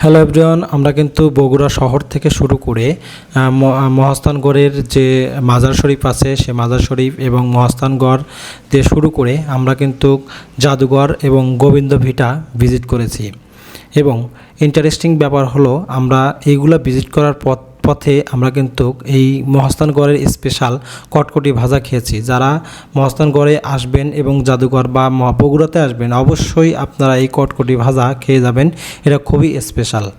Hello everyone আমরা কিন্তু বগুড়া শহর থেকে শুরু করে মহাস্থানগড়ের যে মাজার শরীফ আছে, সে মাজার শরীফ এবং মহাস্থানগড় দিয়ে শুরু করে আমরা কিন্তু জাদুঘর এবং গোবিন্দ ভিটা ভিজিট করেছি। এবং ইন্টারেস্টিং ব্যাপার হলো, আমরা এইগুলা ভিজিট করার পথ পথে আমরা কিন্তু এই মহাস্থানগড়ের স্পেশাল কটকটি ভাজা খেয়েছি। যারা মহাস্থানগড়ে আসবেন এবং জাদুঘর বা ম- বগুড়াতে আসবেন, অবশ্যই আপনারা এই কটকটি ভাজা খেয়ে যাবেন। এটা খুবই স্পেশাল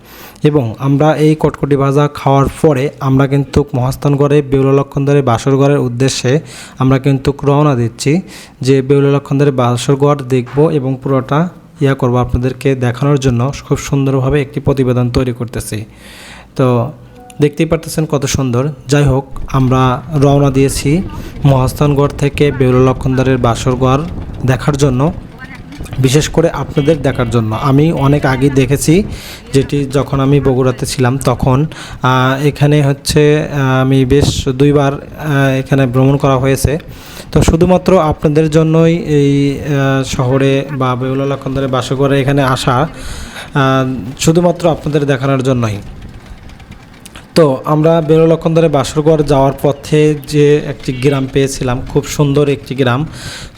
এবং আমরা এই কটকটি ভাজা খাওয়ার পরে আমরা কিন্তু মহাস্থানগড়ে বেউলা লক্ষণদারের বাসরগড়ের উদ্দেশ্যে আমরা কিন্তু রওনা দিচ্ছি যে বেউলা লক্ষণদারের বাসরগড় দেখব এবং পুরোটা ইয়া করব আপনাদেরকে দেখানোর জন্য। খুব সুন্দরভাবে একটি প্রতিবেদন তৈরি করতেছি। তো দেখতেই পারতেছেন কত সুন্দর। যাই হোক আমরা রওনা দিয়েছি মহাস্থানগড় থেকে বেউলা লক্ষণদারের বাসরগড় দেখার জন্য, বিশেষ করে আপনাদের দেখার জন্য। আমি অনেক আগে দেখেছি যেটি যখন আমি বগুড়াতে ছিলাম তখন এখানে হচ্ছে আমি বেশ দুইবার এখানে ভ্রমণ করা হয়েছে। তো শুধুমাত্র আপনাদের জন্যই এই শহরে বা বেউলা লক্ষণদারের বাসগড়ে এখানে আসা শুধুমাত্র আপনাদের দেখানোর জন্যই। তো আমরা বেরো লক্ষণদারে বাসরগড় যাওয়ার পথে যে একটি গ্রাম পেয়েছিলাম, খুব সুন্দর একটি গ্রাম।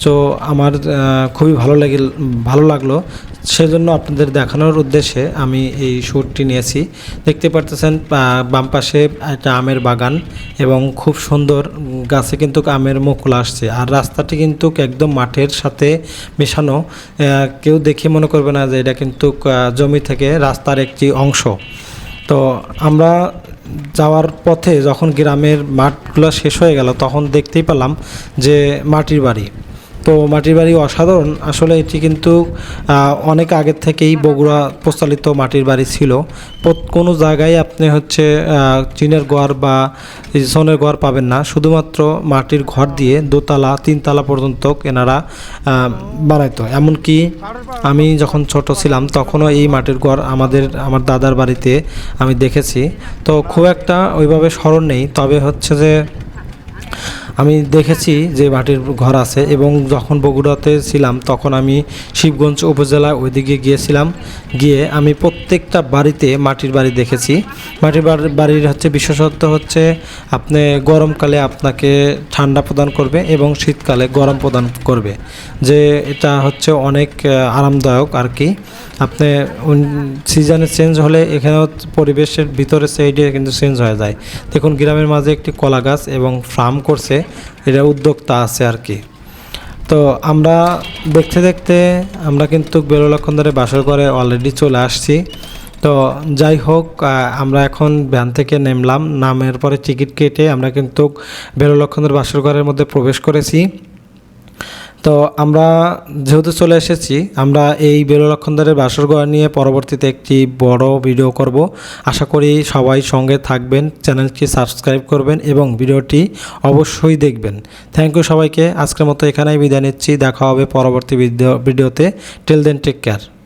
তো আমার খুবই ভালো লাগে, ভালো লাগল। সেজন্য আপনাদের দেখানোর উদ্দেশ্যে আমি এই শ্যুটটি নিয়েছি। দেখতে পারতেছেন বাম পাশে একটা আমের বাগান এবং খুব সুন্দর গাছে কিন্তু আমের মুকুল আসছে। আর রাস্তাটি কিন্তু একদম মাঠের সাথে মেশানো। কেউ দেখে মনে করবে না যে এটা কিন্তু জমি থেকে রাস্তার একটি অংশ। তো আমরা যাওয়ার পথে যখন গ্রামের মাঠগুলো শেষ হয়ে গেল তখন দেখতেই পেলাম যে মাটির বাড়ি। তো মাটির বাড়ি অসাধারণ। আসলে এটি কিন্তু অনেক আগের থেকেই বগুড়া প্রচলিত মাটির বাড়ি ছিল। কোনো জায়গায় আপনি হচ্ছে টিনের ঘর বা সোনের ঘর পাবেন না। শুধুমাত্র মাটির ঘর দিয়ে দোতলা, তিনতলা পর্যন্ত এনারা বানাইতো। এমনকি আমি যখন ছোট ছিলাম, তখনও এই মাটির ঘর আমাদের, আমার দাদার বাড়িতে আমি দেখেছি। তো খুব একটা ওইভাবে স্মরণ নেই। তবে হচ্ছে যে আমি দেখেছি যে মাটির ঘর আছে এবং যখন বগুড়াতে ছিলাম, তখন আমি শিবগঞ্জ উপজেলায় ওইদিকে গিয়েছিলাম। গিয়ে আমি প্রত্যেকটা বাড়িতে মাটির বাড়ি দেখেছি। মাটির বাড়ি- বাড়ির হচ্ছে বিশেষত্ব হচ্ছে আপনি গরমকালে আপনাকে ঠান্ডা প্রদান করবে এবং শীতকালে গরম প্রদান করবে। যে এটা হচ্ছে অনেক আরামদায়ক আর কি। আপনি সিজনে চেঞ্জ হলে এখানেও পরিবেশের ভিতরে সাইডে কিন্তু চেঞ্জ হয়ে যায়। দেখুন, গ্রামের মাঝে একটি কলা গাছ এবং ফার্ম করছে। এটা উদ্যোক্তা আছে আর কি। তো আমরা দেখতে দেখতে আমরা কিন্তু বেরোলক্ষণ ধরে বাসর করে অলরেডি চলে আসছি। তো যাই হোক আমরা এখন ভ্যান থেকে নেমলাম। নামের পরে টিকিট কেটে আমরা কিন্তু বেরোলক্ষণের বাসর ঘরের মধ্যে প্রবেশ করেছি। তো আমরা যেহেতু চলে এসেছি, আমরা এই বেরোলক্ষণদারের বাসরঘর নিয়ে পরবর্তীতে একটি বড় ভিডিও করব। আশা করি সবাই সঙ্গে থাকবেন, চ্যানেলটি সাবস্ক্রাইব করবেন এবং ভিডিওটি অবশ্যই দেখবেন। থ্যাংক ইউ সবাইকে, আজকের মতো এখানেই বিদায় নিচ্ছি, দেখা হবে পরবর্তী ভিডিও ভিডিওতে টেল দেন টেক কেয়ার